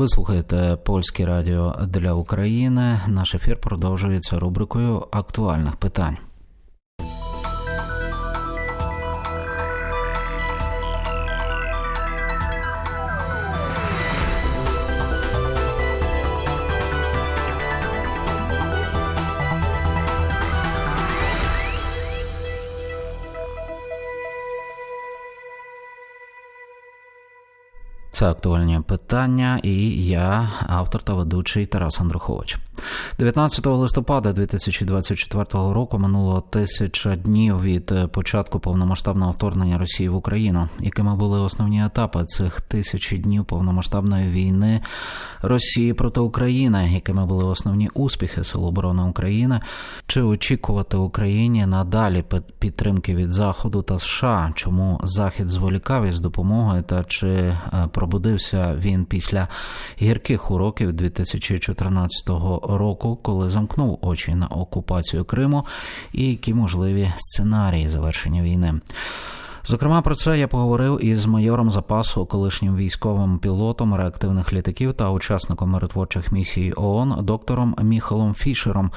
Ви слухаєте польське радіо для України. Наш ефір продовжується рубрикою актуальних питань. Це актуальні питання, і я, автор та ведучий Тарас Андрухович. 19 листопада 2024 року минуло тисяча днів від початку повномасштабного вторгнення Росії в Україну, якими були основні етапи цих тисячі днів повномасштабної війни Росії проти України, якими були основні успіхи Сил оборони України, чи очікувати Україні надалі підтримки від Заходу та США, чому Захід зволікав із допомогою? Та чи пробудився він після гірких уроків 2014 року, коли замкнув очі на окупацію Криму, і які можливі сценарії завершення війни. Зокрема, про це я поговорив із майором запасу, колишнім військовим пілотом реактивних літаків та учасником миротворчих місій ООН, доктором Міхалом Фішером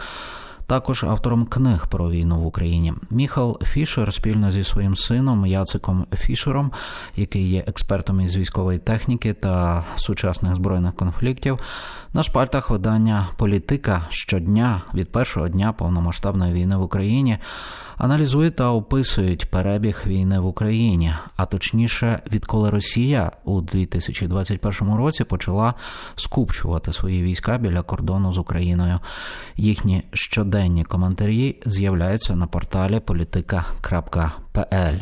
також автором книг про війну в Україні. Міхал Фішер спільно зі своїм сином Яциком Фішером, який є експертом із військової техніки та сучасних збройних конфліктів, на шпальтах видання Політика щодня від першого дня повномасштабної війни в Україні аналізують та описують перебіг війни в Україні, а точніше, відколи Росія у 2021 році почала скупчувати свої війська біля кордону з Україною. Їхні щоденні коментарі з'являються на порталі politika.pl.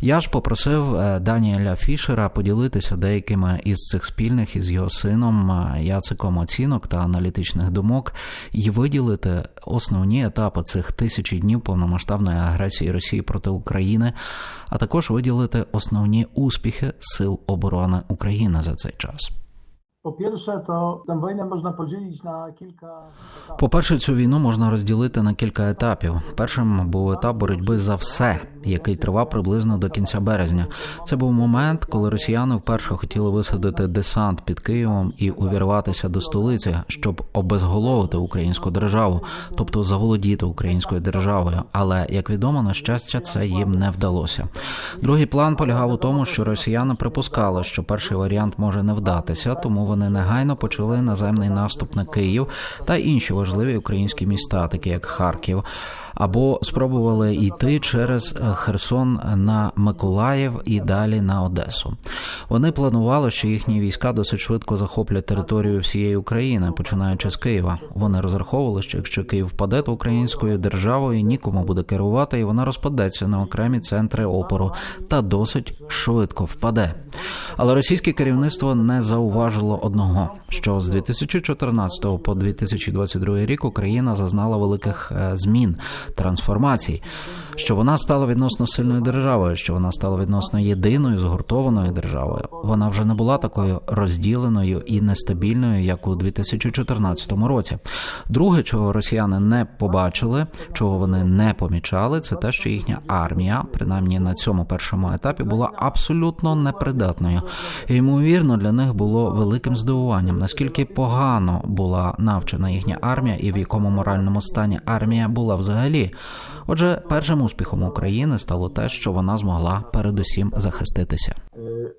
Я ж попросив е, Даніеля Фішера поділитися деякими із цих спільних із його сином е, Яциком оцінок та аналітичних думок і виділити основні етапи цих тисячі днів повномасштабної агресії Росії проти України, а також виділити основні успіхи Сил оборони України за цей час. Po pierwsze, to tę wojnę można podzielić na kilka. По-перше, цю війну можна розділити на кілька етапів. Першим був етап боротьби за все, який тривав приблизно до кінця березня. Це був момент, коли росіяни вперше хотіли висадити десант під Києвом і увірватися до столиці, щоб обезголовити українську державу, тобто заволодіти українською державою. Але як відомо, на щастя, це їм не вдалося. Другий план полягав у тому, що росіяни припускали, що перший варіант може не вдатися, тому вони негайно почали наземний наступ на Київ та інші важливі українські міста, такі як Харків або спробували йти через е, Херсон на Миколаїв і далі на Одесу. Вони планували, що їхні війська досить швидко захоплять територію всієї України, починаючи з Києва. Вони розраховували, що якщо Київ впаде, то українською державою нікому буде керувати, і вона розпадеться на окремі центри опору та досить швидко впаде. Але російське керівництво не зауважило одного: що з 2014 по 2022 рік Україна зазнала великих е, змін трансформацій, що вона стала відносно сильною державою, що вона стала відносно єдиною згуртованою державою. Вона вже не була такою розділеною і нестабільною, як у 2014 році. Друге, чого росіяни не побачили, чого вони не помічали, це те, що їхня армія, принаймні на цьому першому етапі, була абсолютно непридатною. І, Ймовірно, для них було великим здивуванням, наскільки погано була навчена їхня армія, і в якому моральному стані армія була взагалі. Отже, першим успіхом України стало те, що вона змогла передусім захиститися.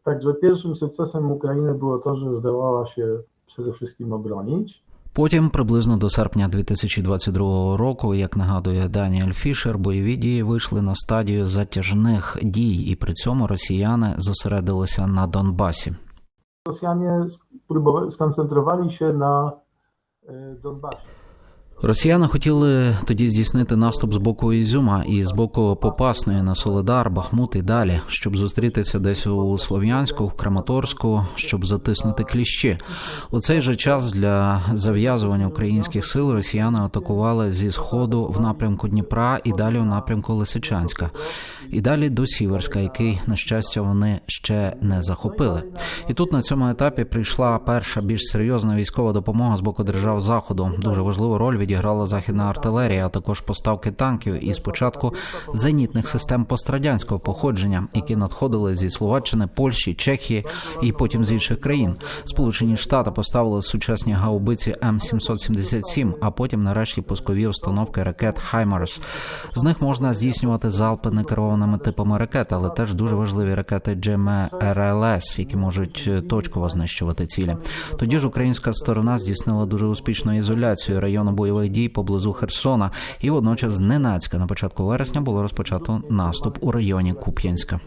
Także pierwszym sukcesem Ukrainy było to, że zdołała się przede wszystkim obronić. Потім, приблизно до серпня 2022 року, як нагадує Даніель Фішер, бойові дії вийшли на стадію затяжних дій, і при цьому росіяни зосередилися на Донбасі. Rosjanie skoncentrowali się na e, Росіяни хотіли тоді здійснити наступ з боку Ізюма і з боку Попасної на Соледар, Бахмут і далі, щоб зустрітися десь у Слов'янську, в Краматорську, щоб затиснути кліщі. У цей же час для зав'язування українських сил росіяни атакували зі сходу в напрямку Дніпра і далі в напрямку Лисичанська. І далі до Сіверська, який на щастя вони ще не захопили. І тут на цьому етапі прийшла перша більш серйозна військова допомога з боку держав заходу. Дуже важливу роль відіграла західна артилерія, а також поставки танків і спочатку зенітних систем пострадянського походження, які надходили зі Словаччини, Польщі, Чехії і потім з інших країн. Сполучені Штати поставили сучасні гаубиці М777, а потім нарешті пускові установки ракет Хаймарс. З них можна здійснювати залпи некерованими типами ракет, але теж дуже важливі ракети GMRLS, які можуть е, точково знищувати цілі. Тоді ж українська сторона здійснила дуже успішну ізоляцію району бойових дій поблизу Херсона, і водночас зненацька на початку вересня було розпочато наступ у районі Куп'янська.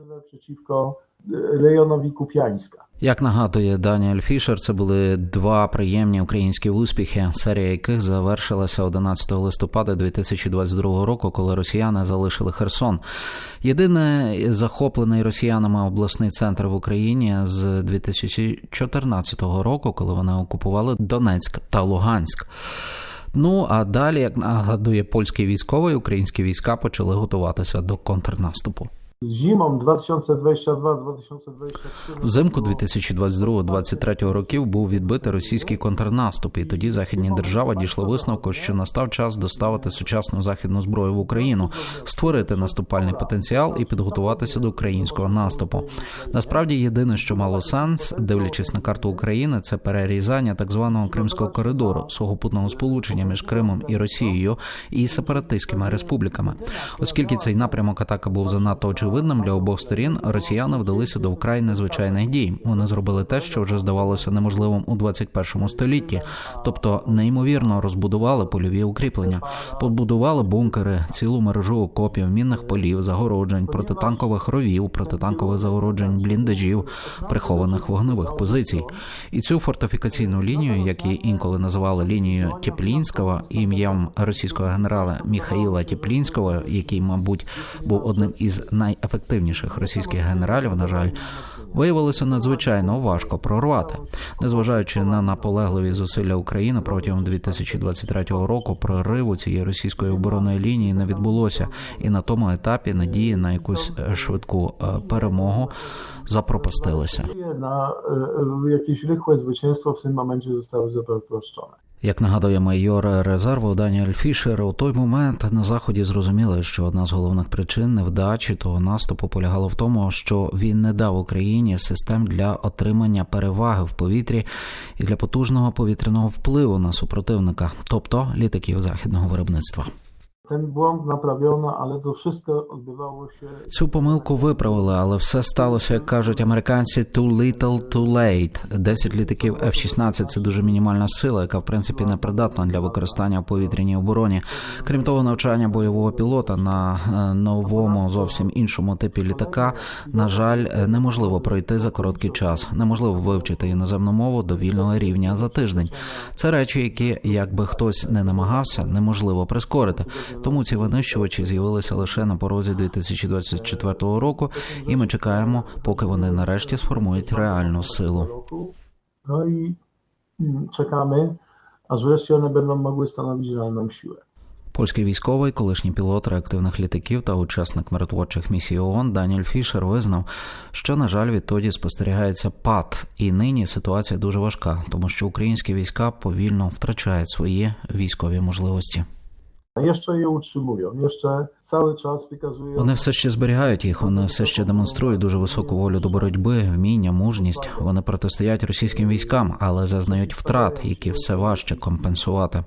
Rejonowi Kupiańska. Як нагадує Даніель Фішер, це були два приємні українські успіхи, серія яких завершилася 11 листопада 2022 року, коли росіяни залишили Херсон. Єдине захоплений росіянами обласний центр в Україні з 2014 року, коли вони окупували Донецьк та Луганськ. Ну а далі, як нагадує польський військовий, українські війська почали готуватися до контрнаступу. Zimą 2022-2023 Взимку 2022-2023 років був відбитий російський контрнаступ, і тоді західні держави дійшли висновку, що настав час доставити сучасну західну зброю в Україну, створити наступальний потенціал і підготуватися до українського наступу. Насправді, єдине, що мало сенс, дивлячись на карту України, це перерізання так званого Кримського коридору, сухопутного сполучення між Кримом і Росією і сепаратистськими республіками, оскільки цей напрямок атаки був занадто очевидним для обох сторін, росіяни вдалися до вкрай незвичайних дій. Вони зробили те, що вже здавалося неможливим у 21 столітті, тобто неймовірно розбудували польові укріплення, побудували бункери, цілу мережу окопів, мінних полів, загороджень, протитанкових ровів, протитанкових загороджень, бліндажів, прихованих вогневих позицій. І цю фортифікаційну лінію, як її інколи називали лінією Теплінського, ім'ям російського генерала Міхаїла Теплінського, який, мабуть, був одним із найефективніших російських генералів, на жаль, виявилося надзвичайно важко прорвати, незважаючи на наполегливі зусилля України протягом 2023 року, прориву цієї російської оборонної лінії не відбулося, і на тому етапі надії на якусь е, швидку е, перемогу запропастилися. na e, jakieś rychłe zwycięstwo w tym momencie zostały zaproszczone. Як нагадує майор резерву Даніель Фішер, у той момент на заході зрозуміли, що одна з головних причин невдачі того наступу полягала в тому, що він не дав Україні систем для отримання переваги в повітрі і для потужного повітряного впливу на супротивника, тобто літаків західного виробництва. Ten błąd naprawiono, ale to wszystko odbywało się Цю помилку виправили, але все сталося, як кажуть американці, too little, too late. 10 літаків F-16 – це дуже мінімальна сила, яка в принципі не придатна для використання в повітряній обороні. Крім того, навчання бойового пілота на е, новому зовсім іншому типі літака, на жаль, е, неможливо пройти за короткий час. Неможливо вивчити іноземну мову до вільного рівня за тиждень. Це речі, які, якби хтось не намагався, неможливо прискорити. Тому ці винищувачі з'явилися лише на порозі 2024 року, і ми чекаємо, поки вони нарешті сформують реальну силу. No i czekamy, aż wreszcie one będą mogły stanowić realną siłę. Польський військовий, колишній пілот реактивних літаків та учасник миротворчих місій ООН Даніель Фішер визнав, що на жаль відтоді спостерігається пад, і нині ситуація дуже важка, тому що українські війська повільно втрачають свої військові можливості. jeszcze je utrzymują, jeszcze Вони все ще зберігають їх, вони все ще демонструють дуже високу волю до боротьби, вміння, мужність. Вони протистоять російським військам, але зазнають втрат, які все важче компенсувати.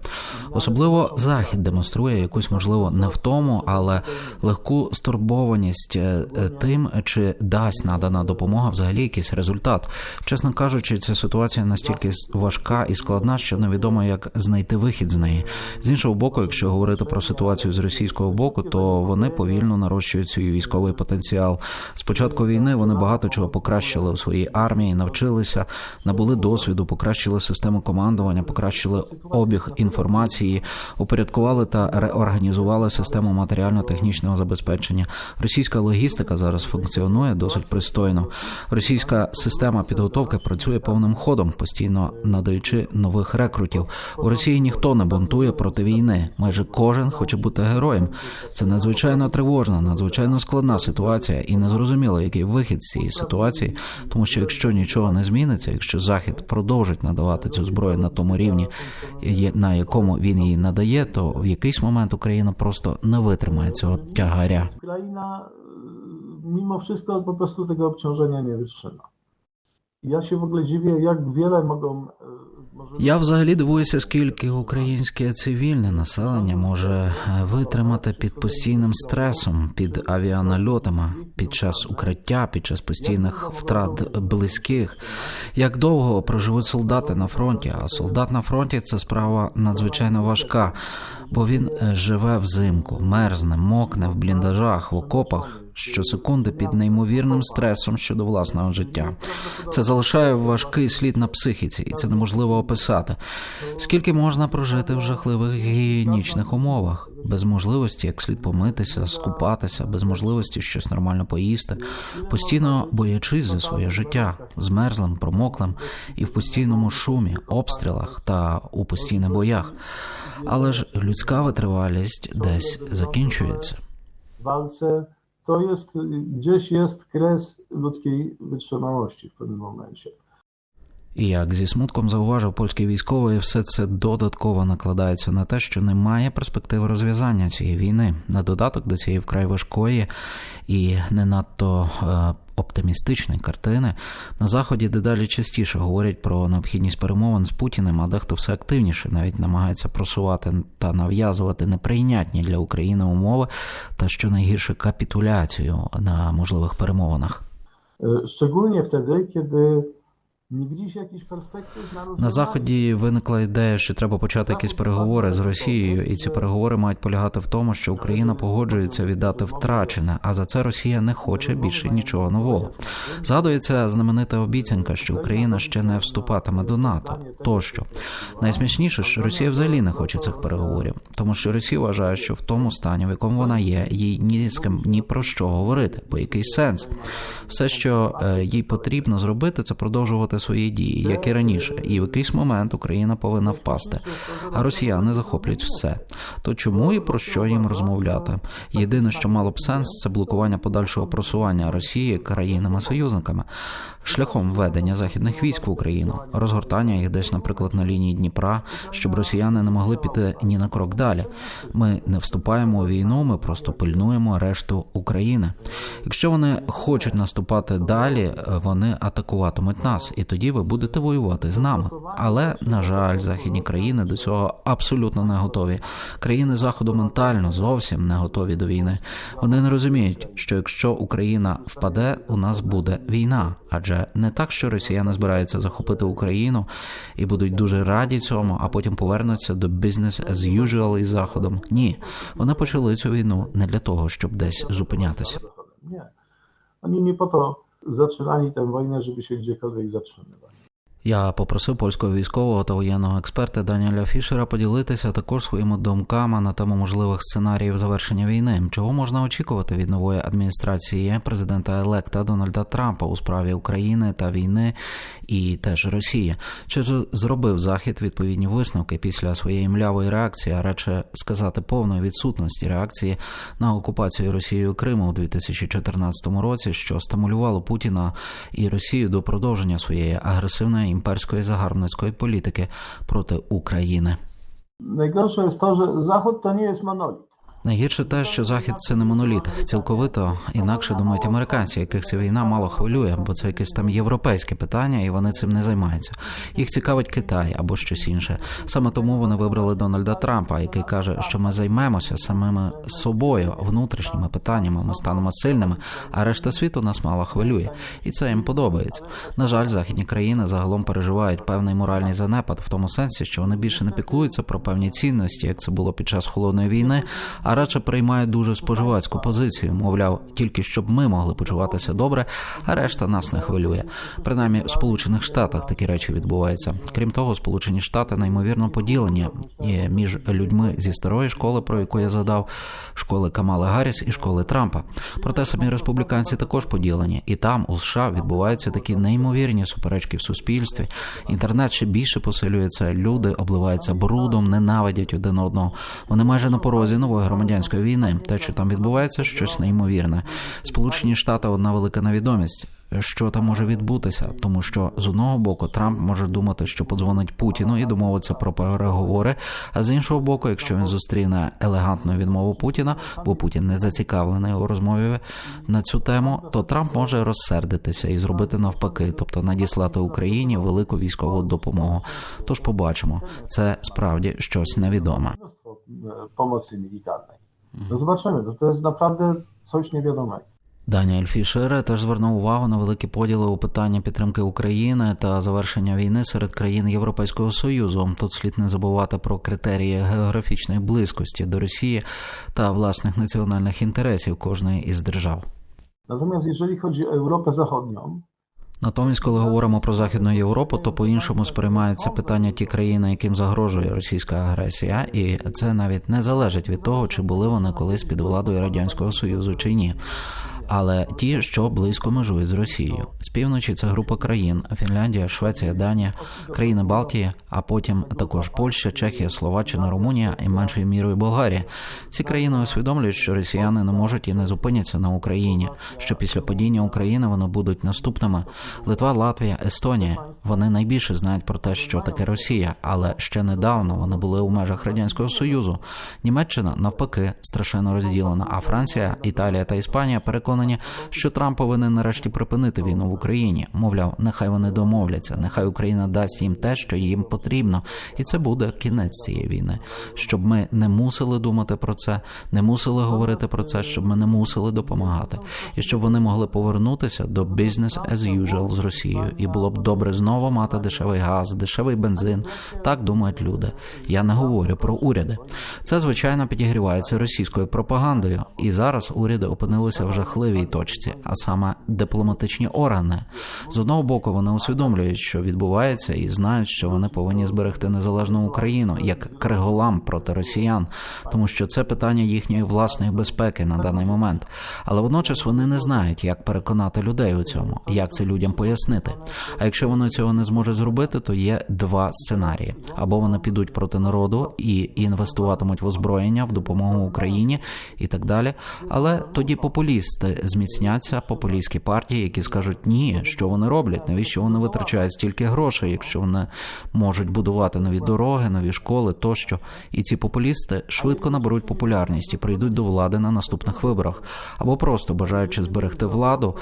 Особливо захід демонструє якусь можливо не втому, але легку стурбованість е, е, тим, чи дасть надана допомога взагалі якийсь результат. Чесно кажучи, ця ситуація настільки важка і складна, що невідомо як знайти вихід з неї. З іншого боку, якщо говорити про ситуацію з російського боку, то вони повільно нарощують свій військовий потенціал. З початку війни вони багато чого покращили у своїй армії, навчилися, набули досвіду, покращили систему командування, покращили обіг інформації, упорядкували та реорганізували систему матеріально-технічного забезпечення. Російська логістика зараз функціонує досить пристойно. Російська система підготовки працює повним ходом, постійно надаючи нових рекрутів. У Росії ніхто не бунтує проти війни. Майже кожен хоче бути героєм. Це надзвичайно тривожна, надзвичайно складна ситуація, і незрозуміло, який вихід з цієї ситуації. Тому що якщо нічого не зміниться, якщо захід продовжить надавати цю зброю на тому рівні, на якому він її надає, то в якийсь момент Україна просто не witримає цього тягаря. Y, mimo wszystko po prostu tego obciążenia nie wytrzyma. Ja się w ogóle dziwię, jak wiele mogą. Я взагалі дивуюся, скільки українське цивільне населення може е, витримати під постійним стресом, під авіанальотами, під час укриття, під час постійних втрат близьких. Як довго проживуть солдати на фронті? А солдат на фронті це справа надзвичайно важка, бо він е, живе взимку, мерзне, мокне в бліндажах, в окопах. Щосекунди під неймовірним стресом щодо власного життя. Це залишає важкий слід на психіці, і це неможливо описати. Скільки можна прожити в жахливих гігієнічних умовах, без можливості як слід помитися, скупатися, без можливості щось нормально поїсти, постійно боячись за своє життя, змерзлим, промоклим і в постійному шумі, обстрілах та у постійних боях. Але ж людська витривалість десь закінчується. To jest gdzieś jest kres ludzkiej wytrzymałości w pewnym momencie. І як зі смутком зауважив польський військовий, все це додатково накладається на те, що немає перспективи розв'язання цієї війни. На додаток до цієї вкрай важкої і не надто е, оптимістичної картини на заході дедалі частіше говорять про необхідність перемовин з Путіним, а дехто все активніше навіть намагається просувати та нав'язувати неприйнятні для України умови та що найгірше капітуляцію на можливих перемовинах. Y, Szczególnie wtedy, kiedy На заході виникла ідея, що треба почати якісь переговори з Росією, і ці переговори мають полягати в тому, що Україна погоджується віддати втрачене, а за це Росія не хоче більше нічого нового. Згадується знаменита обіцянка, що Україна ще не вступатиме до НАТО. Тощо найсмішніше, що Росія взагалі не хоче цих переговорів, тому що Росія вважає, що в тому стані, в якому вона є, їй ні з ким ні про що говорити, бо який сенс. Все, що е, їй потрібно зробити, це продовжувати свої дії, як і раніше, і в якийсь момент Україна повинна впасти. А росіяни захоплять все. То чому і про що їм розмовляти? Єдине, що мало б сенс, це блокування подальшого просування Росії країнами-союзниками шляхом введення західних військ в Україну, розгортання їх десь, наприклад, на лінії Дніпра, щоб росіяни не могли піти ні на крок далі. Ми не вступаємо у війну, ми просто пильнуємо решту України. Якщо вони хочуть наступати далі, вони атакуватимуть нас, і тоді ви будете воювати з нами. Але на жаль, західні країни до цього абсолютно не готові. Країни заходу ментально зовсім не готові до війни. Вони не розуміють, що якщо Україна впаде, у нас буде війна. Адже не так, що росіяни збираються захопити Україну і будуть дуже раді цьому, а потім повернуться до business as usual із заходом. Ні, вони почали цю війну не для того, щоб десь зупинятися. Oni nie po to zaczynali tę wojnę, żeby się gdziekolwiek zatrzymywać. Я попросив польського військового та воєнного експерта Даніеля Фішера поділитися також своїми думками на тему можливих сценаріїв завершення війни. Чого можна очікувати від нової адміністрації президента електа Дональда Трампа у справі України та війни і теж Росії? Чи ж зробив захід відповідні висновки після своєї млявої реакції, а радше сказати повної відсутності реакції на окупацію Росією Криму у 2014 році, що стимулювало Путіна і Росію до продовження своєї агресивної імперської загарбницької політики проти України. Najgorsze jest to, że Zachód to nie jest monolit. Найгірше те, що захід це не моноліт. Цілковито інакше думають американці, яких ця війна мало хвилює, бо це якесь там європейське питання, і вони цим не займаються. Їх цікавить Китай або щось інше. Саме тому вони вибрали Дональда Трампа, який каже, що ми займемося самими собою, внутрішніми питаннями. Ми станемо сильними, а решта світу нас мало хвилює, і це їм подобається. На жаль, західні країни загалом переживають певний моральний занепад в тому сенсі, що вони більше не піклуються про певні цінності, як це було під час холодної війни. А радше приймає дуже споживацьку позицію. Мовляв, тільки щоб ми могли почуватися добре, а решта нас не хвилює. Принаймні, в Сполучених Штатах такі речі відбуваються. Крім того, Сполучені Штати неймовірно поділені е, між людьми зі старої школи, про яку я згадав, школи Камали Гарріс і школи Трампа. Проте самі республіканці також поділені, і там у США відбуваються такі неймовірні суперечки в суспільстві. Інтернет ще більше посилюється. Люди обливаються брудом, ненавидять один одного. Вони майже на порозі нової громадянської війни. Те, що там відбувається, щось неймовірне. Сполучені Штати одна велика невідомість. Що там може відбутися, тому що з одного боку Трамп може думати, що подзвонить Путіну і домовиться про переговори. А з іншого боку, якщо він зустріне елегантну відмову Путіна, бо Путін не зацікавлений у розмові на цю тему, то Трамп може розсердитися і зробити навпаки, тобто надіслати Україні велику військову допомогу. Тож побачимо, це справді щось невідоме. E, pomocy militarnej. No zobaczymy, to, to jest naprawdę coś niewiadomego. Даніель Фішер теж звернув увагу на великі поділи у питанні підтримки України та завершення війни серед країн Європейського союзу. Тут слід не забувати про критерії географічної близькості до Росії та власних національних інтересів кожної із держав. Natomiast jeżeli chodzi o Europę Zachodnią, Натомість, коли говоримо про західну Європу, то по-іншому сприймаються питання ті країни, яким загрожує російська агресія, і це навіть не залежить від того, чи були вони колись під владою радянського союзу чи ні. Але ті, що близько межують з Росією, з півночі це група країн: Фінляндія, Швеція, Данія, країни Балтії, а потім також Польща, Чехія, Словаччина, Румунія і меншою мірою Болгарія. Ці країни усвідомлюють, що росіяни не можуть і не зупиняться на Україні. Що після падіння України вони будуть наступними. Литва, Латвія, Естонія. Вони найбільше знають про те, що таке Росія, але ще недавно вони були у межах радянського союзу. Німеччина навпаки страшенно розділена. А Франція, Італія та Іспанія переконані, що Трамп повинен нарешті припинити війну в Україні. Мовляв, нехай вони домовляться, нехай Україна дасть їм те, що їм потрібно, і це буде кінець цієї війни. Щоб ми не мусили думати про це, не мусили говорити про це, щоб ми не мусили допомагати, і щоб вони могли повернутися до business as usual з Росією, і було б добре знову мати дешевий газ, дешевий бензин. Так думають люди. Я не говорю про уряди. Це звичайно підігрівається російською пропагандою, і зараз уряди опинилися в жахливій точці, а саме дипломатичні органи. З одного боку, вони усвідомлюють, що відбувається, і знають, що вони повинні зберегти незалежну Україну як криголам проти росіян, тому що це питання їхньої власної безпеки на даний момент. Але водночас вони не знають, як переконати людей у цьому, як це людям пояснити. А якщо вони цього не зможуть зробити, то є два сценарії: або вони підуть проти народу і інвестуватимуть в озброєння, в допомогу Україні і так далі. Але тоді популісти зміцняться, популістські партії, які скажуть ні, що вони роблять, навіщо вони витрачають стільки грошей, якщо вони можуть будувати нові дороги, нові школи тощо. І ці популісти швидко наберуть популярність і прийдуть до влади на наступних виборах, або просто бажаючи зберегти владу,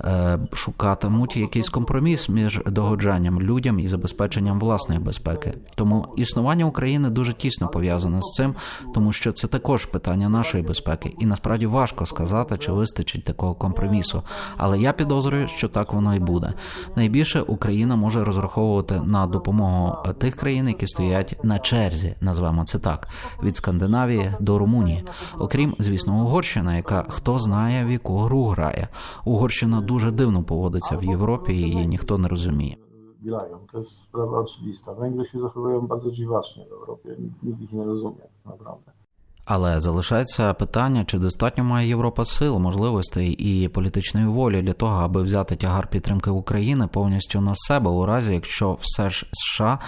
е, шукатимуть якийсь компроміс між догоджанням людям і забезпеченням власної безпеки. Тому існування України дуже тісно пов'язане з цим, тому що це також питання нашої безпеки, і насправді важко сказати, чи вистачить такого компромісу. Але я підозрюю, що так воно і буде. Найбільше Україна може розраховувати на допомогу тих країн, які стоять на черзі, назвемо це так, від Скандинавії до Румунії. Окрім, звісно, Угорщина, яка хто знає в яку гру грає. Угорщина дуже дивно поводиться в Європі, і її ніхто не розуміє. grają. To jest sprawa oczywista. Węgry się zachowują bardzo dziwacznie w Europie. Nikt ich nie rozumie, naprawdę. Але залишається питання, чи достатньо має Європа сил, можливостей і політичної волі для того, аби взяти тягар підтримки України повністю на себе, у разі якщо все ж США,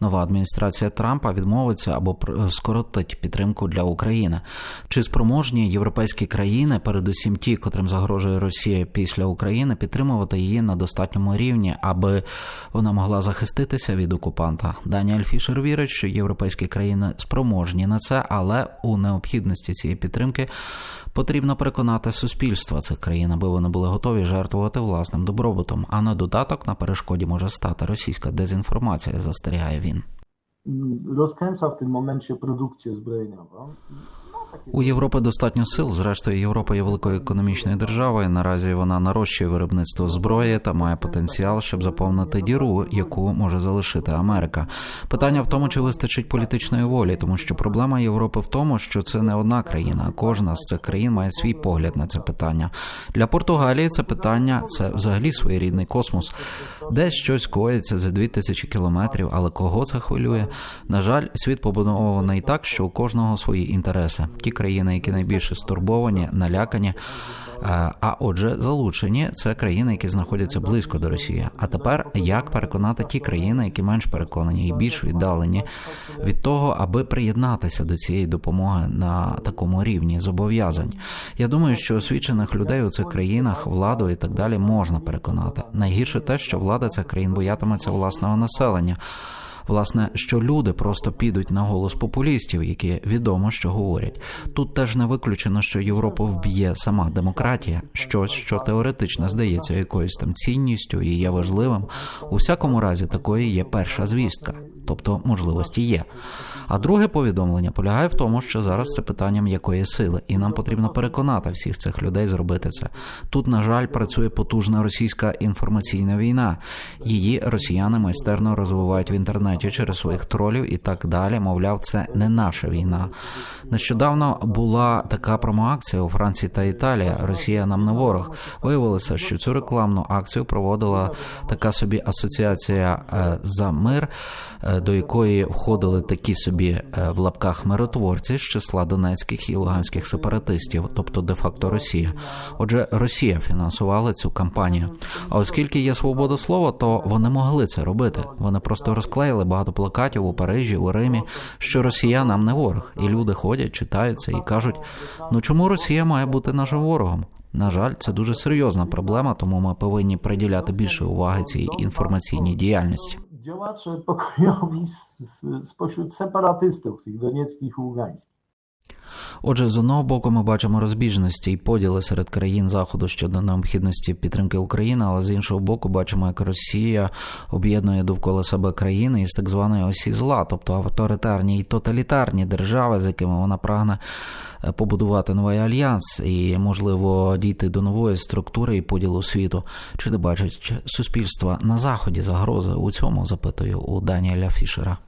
нова адміністрація Трампа відмовиться або пр- скоротить підтримку для України. Чи спроможні європейські країни, передусім ті, котрим загрожує Росія після України, підтримувати її на достатньому рівні, аби вона могла захиститися від окупанта? Даніель Фішер вірить, що європейські країни спроможні на це, але у необхідності цієї підтримки потрібно переконати суспільство цих країн, аби вони були готові жертвувати власним добробутом. А на додаток на перешкоді може стати російська дезінформація, застерігає він. Mm, Rozkręca w tym momencie produkcję zbrojeniową. У Європи достатньо сил. Зрештою, Європа є великою економічною державою. Наразі вона нарощує виробництво зброї та має потенціал, щоб заповнити діру, яку може залишити Америка. Питання в тому, чи вистачить політичної волі, тому що проблема Європи в тому, що це не одна країна, кожна з цих країн має свій погляд на це питання. Для Португалії це питання це взагалі своєрідний космос. Десь щось коїться за дві тисячі кілометрів, але кого це хвилює? На жаль, світ побудований так, що у кожного свої інтереси. Ті країни, які найбільше стурбовані, налякані. е, А отже, залучені це країни, які знаходяться близько до Росії. А тепер як переконати ті країни, які менш переконані і більш віддалені від того, аби приєднатися до цієї допомоги на такому рівні зобов'язань? Я думаю, що освічених людей у цих країнах, владу і так далі можна переконати. Найгірше те, що влада цих країн боятиметься власного населення. Власне, що люди просто підуть на голос популістів, які відомо що говорять. Тут теж не виключено, що Європу вб'є сама демократія, щось, що теоретично здається якоюсь там цінністю і є важливим. У всякому разі, такої є перша звістка, тобто можливості є. А друге повідомлення полягає в тому, що зараз це питання м'якої сили, і нам потрібно переконати всіх цих людей зробити це. Тут, на жаль, працює потужна російська інформаційна війна. Її росіяни майстерно розвивають в інтернеті через своїх тролів і так далі. Мовляв, це не наша війна. Нещодавно була така промоакція у Франції та Італії. Росія нам не ворог. Виявилося, що цю рекламну акцію проводила така собі асоціація е, за мир, е, до якої входили такі собі е, в лапках миротворці з числа донецьких і луганських сепаратистів, тобто де-факто Росія. Отже, Росія фінансувала цю кампанію. А оскільки є свобода слова, то вони могли це робити. Вони просто розклеїли багато плакатів у Парижі, у Римі, що Росія нам не ворог, і люди ходять, читаються і кажуть: ну чому Росія має бути нашим ворогом? На жаль, це дуже серйозна проблема, тому ми повинні приділяти більше уваги цій інформаційній діяльності. Działacze pokojowi spośród separatystów, tych donieckich ługańskich. Отже, з одного боку, ми бачимо розбіжності і поділи серед країн заходу щодо необхідності підтримки України, але з іншого боку, бачимо, як Росія об'єднує довкола себе країни із так званої осі зла, тобто авторитарні і тоталітарні держави, з якими вона прагне е, побудувати новий альянс і, можливо, дійти до нової структури і поділу світу. Чи не бачить суспільства на заході загрози у цьому? Запитую у Даніеля Фішера.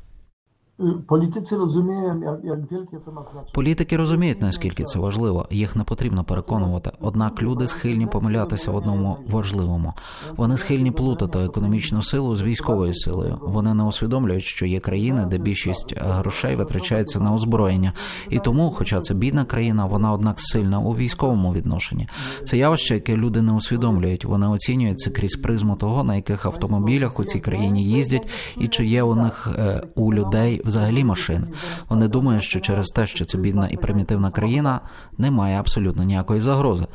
Rozumieją, jak, jak wielkie to. Політики розуміють, наскільки це важливо. Їх не потрібно переконувати. Однак люди схильні помилятися в одному важливому. Вони схильні плутати економічну силу з військовою силою. Вони не усвідомлюють, що є країни, де більшість грошей витрачається на озброєння. І тому, хоча це бідна країна, вона однак сильна у військовому відношенні. Це явище, яке люди не усвідомлюють. Вони оцінюють це крізь призму того, на яких автомобілях у цій країні їздять, і чи є у них е, у людей взагалі машини. Вони думають, що через те, що це бідна і примітивна країна, немає абсолютно ніякої загрози.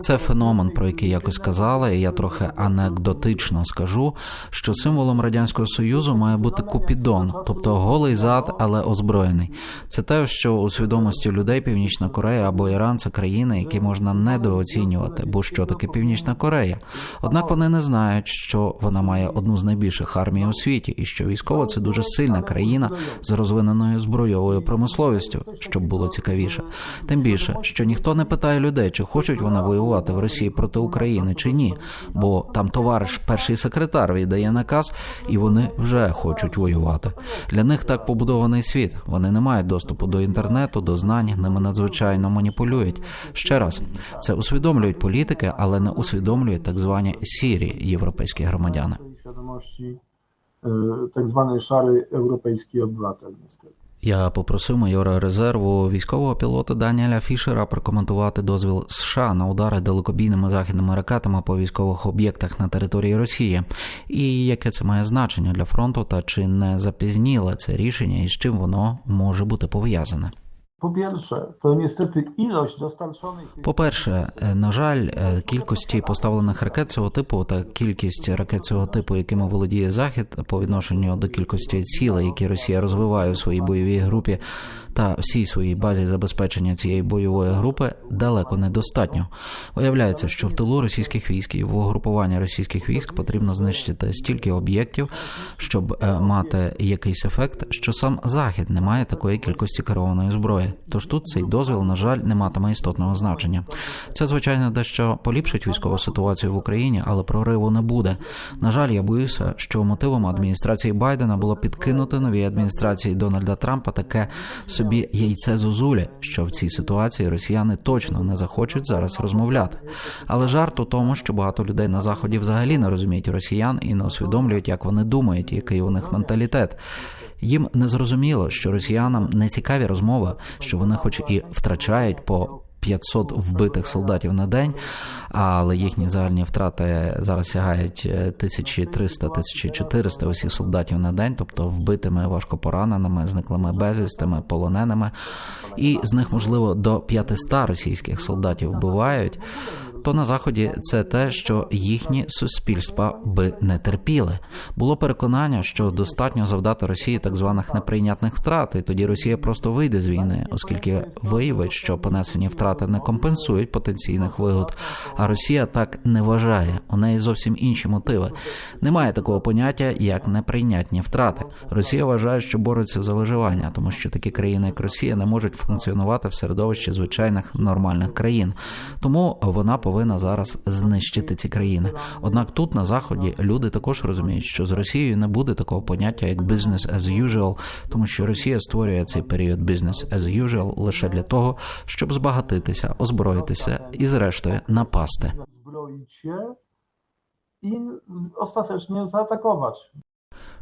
Це феномен, про який якось казали, і я трохи анекдотично скажу, що символом радянського союзу має бути купідон, тобто голий зад, але озброєний. Це те, що у свідомості людей Північна Корея або Іран це країни, які можна недооцінювати, бо що таке Північна Корея. Однак вони не знають, що вона має одну з найбільших армій у світі, і що військово це дуже сильна країна з розвиненою збройовою промисловістю, щоб було цікавіше. Тим більше, що ніхто не питає людей, чи хочуть вони воювати в Росії проти України чи ні, бо там товариш перший секретар віддає наказ, і вони вже хочуть воювати. Для них так побудований світ. Вони не мають доступу до інтернету, до знань, ними надзвичайно маніпулюють. Ще раз, це усвідомлюють політики, але не усвідомлюють так звані сірі європейські громадяни. Tej званої шари obywatel niestety. Я попросив майора резерву військового пілота Даніеля Фішера прокоментувати дозвіл США на удари далекобійними західними ракетами по військових об'єктах на території Росії, і яке це має значення для фронту, та чи не запізніле це рішення і з чим воно може бути пов'язане. Po pierwsze, to niestety ilość dostarczonych tych По-перше, е, на жаль, кількості поставлених ракет цього типу та кількість ракет цього типу, якими володіє захід по відношенню до кількості цілей, які Росія розвиває у своїй бойовій групі, та всій своїй базі забезпечення цієї бойової групи далеко недостатньо. Виявляється, що в тилу російських військ і в угрупування російських військ потрібно знищити стільки об'єктів, щоб е, мати якийсь ефект, що сам захід не має такої кількості керованої зброї. Тож тут цей дозвіл, на жаль, не матиме істотного значення. Це звичайно дещо поліпшить військову ситуацію в Україні, але прориву не буде. На жаль, я боюся, що мотивом адміністрації Байдена було підкинути новій адміністрації Дональда Трампа таке собі яйце зозулі, що в цій ситуації росіяни точно не захочуть зараз розмовляти. Але жарт у тому, що багато людей на заході взагалі не розуміють росіян і не усвідомлюють, як вони думають, який у них менталітет. Їм не зрозуміло, що росіянам не цікаві розмови, що вони, хоч і втрачають по 500 вбитих солдатів на день, але їхні загальні втрати зараз сягають е, 1300-1400 усіх солдатів на день, тобто вбитими, важко пораненими, зниклими безвістими, полоненими, і з них можливо до 500 російських солдатів вбивають. То на заході це те, що їхні суспільства би не терпіли. Було переконання, що достатньо завдати Росії так званих неприйнятних втрат, і тоді Росія просто вийде з війни, оскільки виявить, що понесені втрати не компенсують потенційних вигод. А Росія так не вважає. У неї зовсім інші мотиви. Немає такого поняття, як неприйнятні втрати. Росія вважає, що бореться за виживання, тому що такі країни, як Росія, не можуть функціонувати в середовищі звичайних нормальних країн. Тому вона повинна зараз знищити ці країни. Однак тут на заході люди також розуміють, що з Росією не буде такого поняття як business as usual, тому що Росія створює цей період business as usual лише для того, щоб збагатитися, озброїтися і, зрештою, напасти. i ostatecznie zaatakować.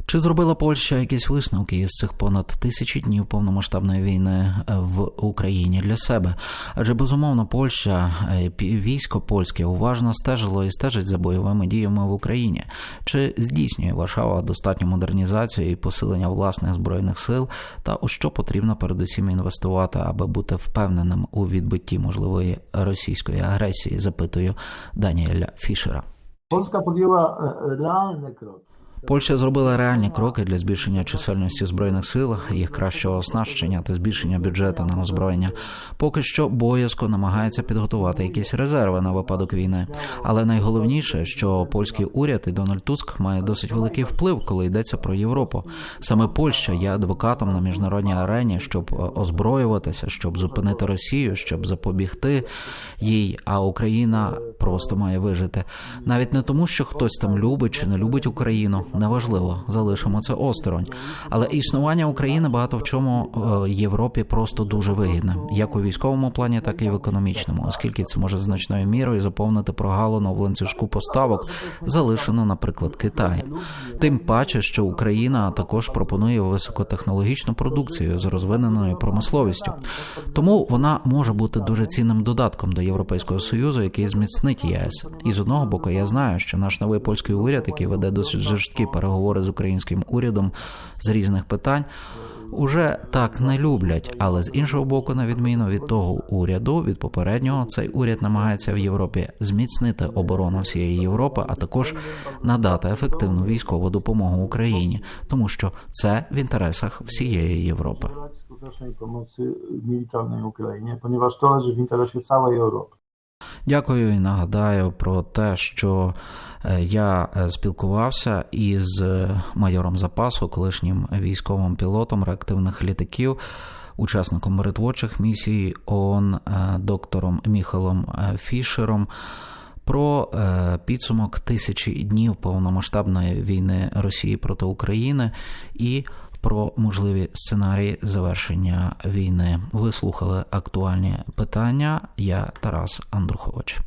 Чи зробила Польща якісь висновки із цих понад тисячі днів повномасштабної війни е, в Україні для себе? Адже безумовно Польща, е, військо польське уважно стежило і стежить за бойовими діями в Україні. Чи здійснює Варшава достатню модернізацію і посилення власних збройних сил? Та у що потрібно передусім інвестувати, аби бути впевненим у відбитті можливої російської агресії? Запитую Даніеля Фішера. Polska podjęła e, realny krok. Польща зробила реальні кроки для збільшення чисельності збройних сил, їх кращого оснащення та збільшення бюджету на озброєння. Поки що боязко намагається підготувати якісь резерви на випадок війни. Але найголовніше, що польський уряд і Дональд Туск має досить великий вплив, коли йдеться про Європу. Саме Польща є адвокатом на міжнародній арені, щоб е, озброюватися, щоб зупинити Росію, щоб запобігти їй. А Україна просто має вижити. Навіть не тому, що хтось там любить чи не любить Україну, неважливо, залишимо це осторонь. Але існування України багато в чому е, Європі просто дуже вигідне, як у військовому плані, так і в економічному, оскільки це може значною мірою заповнити прогалину в ланцюжку поставок, залишену, наприклад, Китаю. Тим паче, що Україна також пропонує високотехнологічну продукцію з розвиненою промисловістю. Тому вона може бути дуже цінним додатком до Європейського союзу, який зміцнить ЄС. І з одного боку, я знаю, що наш новий польський уряд, який веде досить жорсткі переговори з українським урядом з різних питань. Уже так не люблять, але з іншого боку, на відміну від того уряду, від попереднього, цей уряд намагається в Європі зміцнити оборону всієї Європи, а також надати ефективну військову допомогу Україні, тому що це в інтересах всієї Європи. militarnej Ukrainie, ponieważ to leży w interesie całej Europy. Дякую і нагадаю про те, що е, я е, спілкувався із е, майором запасу, колишнім військовим пілотом реактивних літаків, учасником миротворчих місій ООН, доктором Міхалом Фішером. Про підсумок тисячі днів повномасштабної війни Росії проти України і про можливі сценарії завершення війни. Ви слухали актуальні питання. Я Тарас Андрухович.